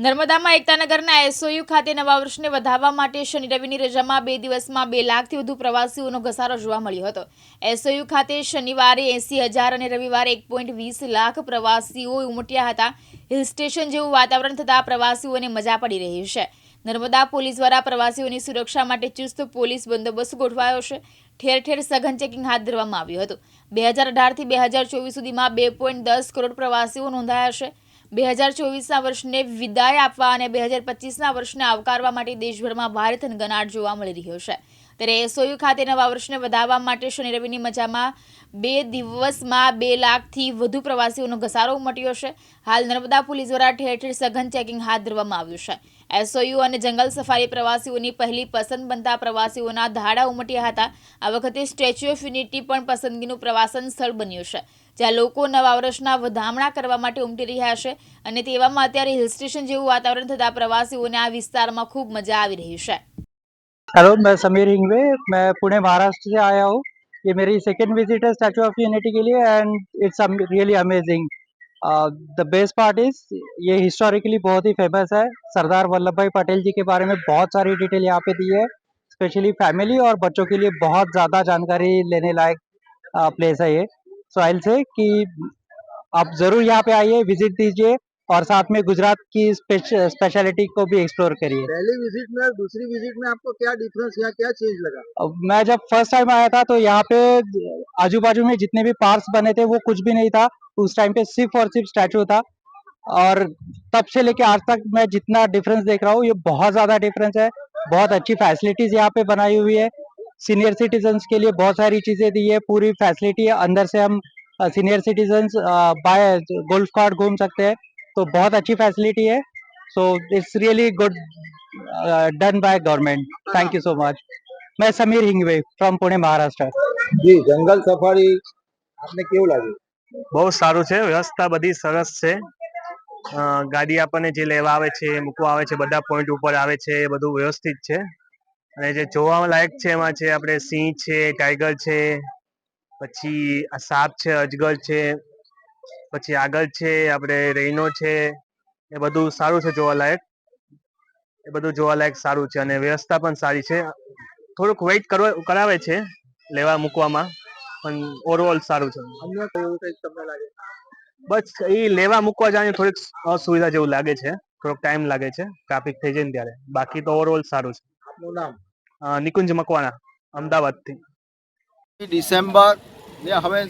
નર્મદામાં એકતાનગરના SOU ખાતે નવા વર્ષને વધાવવા માટે શનિ રવિની રજામાં બે દિવસમાં બે લાખથી વધુ પ્રવાસીઓનો ઘસારો જોવા મળ્યો હતો. એસઓયુ ખાતે શનિવારે એંસી હજાર અને રવિવારે એક પોઈન્ટ વીસ લાખ પ્રવાસીઓ ઉમટ્યા હતા. હિલ સ્ટેશન જેવું વાતાવરણ થતાં પ્રવાસીઓને મજા પડી રહી છે. નર્મદા પોલીસ દ્વારા પ્રવાસીઓની સુરક્ષા માટે ચુસ્ત પોલીસ બંદોબસ્ત ગોઠવાયો છે. ઠેર ઠેર સઘન ચેકિંગ હાથ ધરવામાં આવ્યું હતું. બે હજાર અઢારથી બે હજાર ચોવીસ સુધીમાં બે પોઈન્ટ દસ કરોડ પ્રવાસીઓ નોંધાયા છે. બે હજાર ચોવીસના વર્ષને વિદાય આપવા અને બે હજાર પચીસના વર્ષને આવકારવા માટે દેશભરમાં ભારે થનગનાટ જોવા મળી રહ્યો છે. ત્યારે એસઓયુ ખાતે નવા વર્ષને વધારવા માટે શનિ રવિની મજામાં બે દિવસમાં બે લાખથી વધુ પ્રવાસીઓનો ઘસારો ઉમટ્યો છે. હાલ નર્મદા પોલીસ દ્વારા ઠેર ઠેર સઘન ચેકિંગ હાથ ધરવામાં આવ્યું છે. એસઓયુ અને જંગલ સફારી પ્રવાસીઓની પહેલી પસંદ બનતા પ્રવાસીઓના ધાડા ઉમટ્યા હતા. આ વખતે સ્ટેચ્યુ ઓફ યુનિટી પણ પસંદગીનું પ્રવાસન સ્થળ બન્યું છે. જ્યાં લોકો નવા વર્ષના વધામણા કરવા માટે ઉમટી રહ્યા છે અને તેવામાં અત્યારે હિલ સ્ટેશન જેવું વાતાવરણ થતાં પ્રવાસીઓને આ વિસ્તારમાં ખૂબ મજા આવી રહી છે हेलो मैं समीर हिंगवे मैं पुणे महाराष्ट्र से आया हूँ ये मेरी सेकेंड विजिट है स्टैचू ऑफ यूनिटी के लिए and it's really amazing the best part is ये हिस्टोरिकली बहुत ही फेमस है सरदार वल्लभ भाई पटेल जी के बारे में बहुत सारी डिटेल यहाँ पे दी है स्पेशली फैमिली और बच्चों के लिए बहुत ज़्यादा जानकारी लेने लायक प्लेस है ये सो आई से कि आप ज़रूर यहाँ पे आइए विज़िट दीजिए और साथ में गुजरात की स्पेशलिटी को भी एक्सप्लोर करिए। पहली विज़िट में और दूसरी विज़िट में आपको क्या डिफरेंस या क्या चेंज लगा? मैं जब फ़र्स्ट टाइम आया था तो यहाँ पे आजू बाजू में जितने भी पार्क्स बने थे वो कुछ भी नहीं था। उस टाइम पे सिर्फ़ और सिर्फ़ स्टैचू था। और तब से लेके आज तक मैं जितना डिफरेंस देख रहा हूँ ये बहुत ज़्यादा डिफरेंस है। बहुत अच्छी फैसिलिटीज़ यहाँ पे बनाई हुई है। सीनियर सिटीजन्स के लिए बहुत सारी चीजें दी है पूरी फैसिलिटी है अंदर से हम senior citizens by golf cart घूम सकते हैं तो बहुत अच्छी फैसिलिटी है so it's really good done by government thank you so much मैं समीर हिंगवे फ्रॉम पुणे महाराष्ट्र જી જંગલ સફારી આપને કેવું લાગ્યું બહુ સારું છે વ્યવસ્થા બધી સરસ છે અ, ગાડી આપણને જે લેવા આવે છે મૂકવા આવે છે બધા પોઈન્ટ ઉપર આવે છે એ બધું વ્યવસ્થિત છે અને જે જોવા લાયક છે એમાં છે આપણે સિંહ છે ટાઈગર છે પછી આ સાપ છે અજગર છે પછી આગળ છે આપણે રેનો છે એ બધું સારું છે જોવાલાયક એ બધું જોવાલાયક સારું છે અને વ્યવસ્થા પણ સારી છે. થોડુંક વેઇટ કરવા કરાવે છે લેવા મૂકવામાં પણ ઓવરઓલ સારું છે. અન્ય તમને લાગે? બસ એ લેવા મૂકવા જવાની થોડીક અસુવિધા જેવું લાગે છે. થોડોક ટાઈમ લાગે છે ટ્રાફિક થઈ જાય ને ત્યારે. બાકી તો ઓવરઓલ સારું છે. આપનું નામ? નિકુંજ મકવાણા અમદાવાદથી. ડિસેમ્બર ને હવે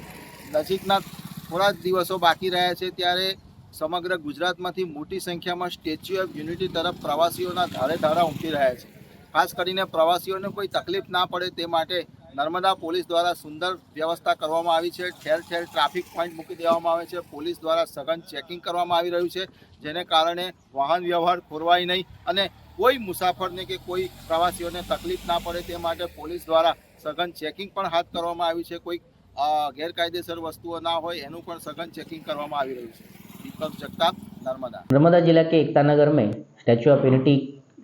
નજીકના થોડા જ દિવસો બાકી રહ્યા છે ત્યારે સમગ્ર ગુજરાતમાંથી મોટી સંખ્યામાં સ્ટેચ્યુ ઓફ યુનિટી તરફ પ્રવાસીઓના ધારે ધારા ઉમટી રહ્યા છે. ખાસ કરીને પ્રવાસીઓને કોઈ તકલીફ ના પડે તે માટે નર્મદા પોલીસ દ્વારા સુંદર વ્યવસ્થા કરવામાં આવી છે ઠેર ઠેર ટ્રાફિક પોઈન્ટ મૂકી દેવામાં આવે છે પોલીસ દ્વારા સઘન ચેકિંગ કરવામાં આવી રહ્યું છે જેને કારણે વાહન વ્યવહાર ખોરવાય નહીં અને કોઈ મુસાફરને કે કોઈ પ્રવાસીઓને તકલીફ ના પડે તે માટે પોલીસ દ્વારા સઘન ચેકિંગ પણ હાથ કરવામાં આવ્યું છે કોઈ અ, ગેરકાયદેસર વસ્તુઓ ના હોય એનું પણ સઘન ચેકિંગ કરવામાં આવી રહ્યું છે દીપક જગતાપ નર્મદા नर्मदा जिला के एकता नगर में स्टैचू ऑफ यूनिटी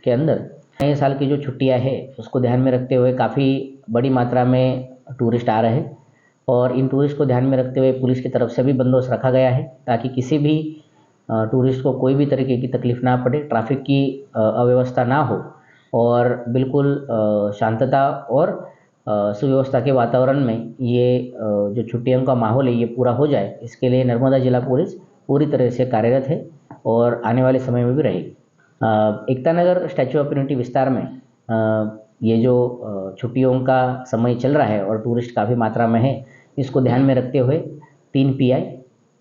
के अंदर नए साल की जो छुट्टियाँ है, उसको ध्यान में रखते हुए काफ़ी बड़ी मात्रा में टूरिस्ट आ रहे हैं और इन टूरिस्ट को ध्यान में रखते हुए पुलिस की तरफ़ से भी बंदोबस्त रखा गया है ताकि किसी भी टूरिस्ट को कोई भी तरीके की तकलीफ़ ना पड़े, ट्रैफ़िक की अव्यवस्था ना हो और बिल्कुल शांतता और सुव्यवस्था के वातावरण में ये जो छुट्टियों का माहौल है, ये पूरा हो जाए, इसके लिए नर्मदा जिला पुलिस पूरी तरह से कार्यरत है और आने वाले समय में भी रहेगी। Ekta Nagar Statue of Unity विस्तार में ये जो छुट्टियों का समय चल रहा है और टूरिस्ट काफ़ी मात्रा में है, इसको ध्यान में रखते हुए तीन पीआई,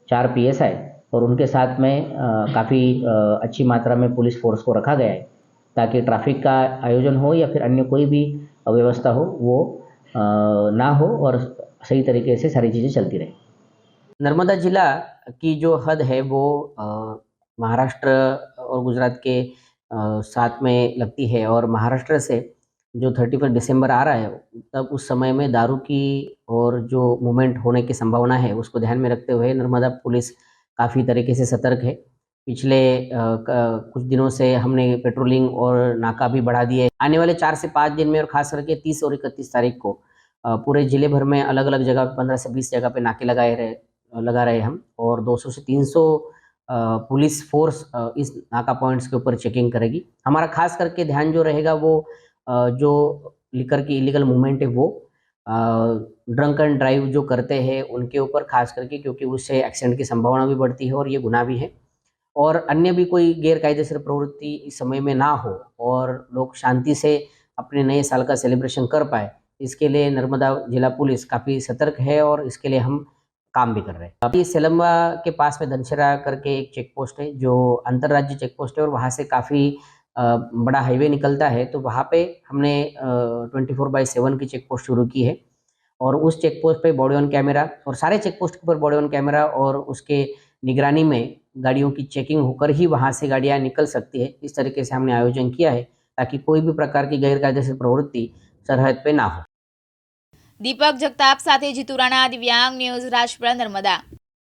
चार पीएसआई और उनके साथ में काफ़ी अच्छी मात्रा में पुलिस फोर्स को रखा गया है, ताकि ट्रैफ़िक का आयोजन हो या फिर अन्य कोई भी अव्यवस्था हो, वो ना हो और सही तरीके से सारी चीज़ें चलती रहे। नर्मदा जिला की जो हद है वो महाराष्ट्र और गुजरात के साथ में लगती है और महाराष्ट्र से जो थर्टी फ़र्स्ट दिसंबर आ रहा है तब उस समय में दारू की और जो मूवमेंट होने की संभावना है उसको ध्यान में रखते हुए नर्मदा पुलिस काफ़ी तरीके से सतर्क है। पिछले कुछ दिनों से हमने पेट्रोलिंग और नाका भी बढ़ा दिए आने वाले चार से पाँच दिन में और खास करके तीस और इकतीस तारीख को पूरे ज़िले भर में अलग अलग जगह पंद्रह से बीस जगह पे नाके लगाए रहे लगा रहे हम और 200 से 300 अ, पुलिस फोर्स इस नाका पॉइंट्स के ऊपर चेकिंग करेगी। हमारा खास करके ध्यान जो रहेगा वो जो लिकर की इलीगल मूवमेंट है वो ड्रंक एंड ड्राइव जो करते हैं उनके ऊपर खास करके क्योंकि उससे एक्सीडेंट की संभावना भी बढ़ती है और ये गुना भी है। और अन्य भी कोई गैर कायदेसर प्रवृत्ति इस समय में ना हो और लोग शांति से अपने नए साल का सेलिब्रेशन कर पाए, इसके लिए नर्मदा जिला पुलिस काफ़ी सतर्क है और इसके लिए हम काम भी कर रहे हैं। अभी सेलम्बा के पास में धनशरा करके एक चेक पोस्ट है, जो अंतर्राज्य चेक पोस्ट है और वहाँ से काफ़ी बड़ा हाईवे निकलता है। तो वहाँ पे हमने ट्वेंटी फोर बाई सेवन की चेक पोस्ट शुरू की है और उस चेक पोस्ट पे बॉडी ऑन कैमरा और सारे चेक पोस्ट के ऊपर बॉडी ऑन कैमरा और उसके निगरानी में गाड़ियों की चेकिंग होकर ही वहाँ से गाड़ियाँ निकल सकती है। इस तरीके से हमने आयोजन किया है ताकि कोई भी प्रकार की गैरकायदेसर प्रवृत्ति सरहद पे ना हो। દીપક જગતાપ સાથે જીતુ રાણા દિવ્યાંગ ન્યૂઝ રાજપુરા નર્મદા.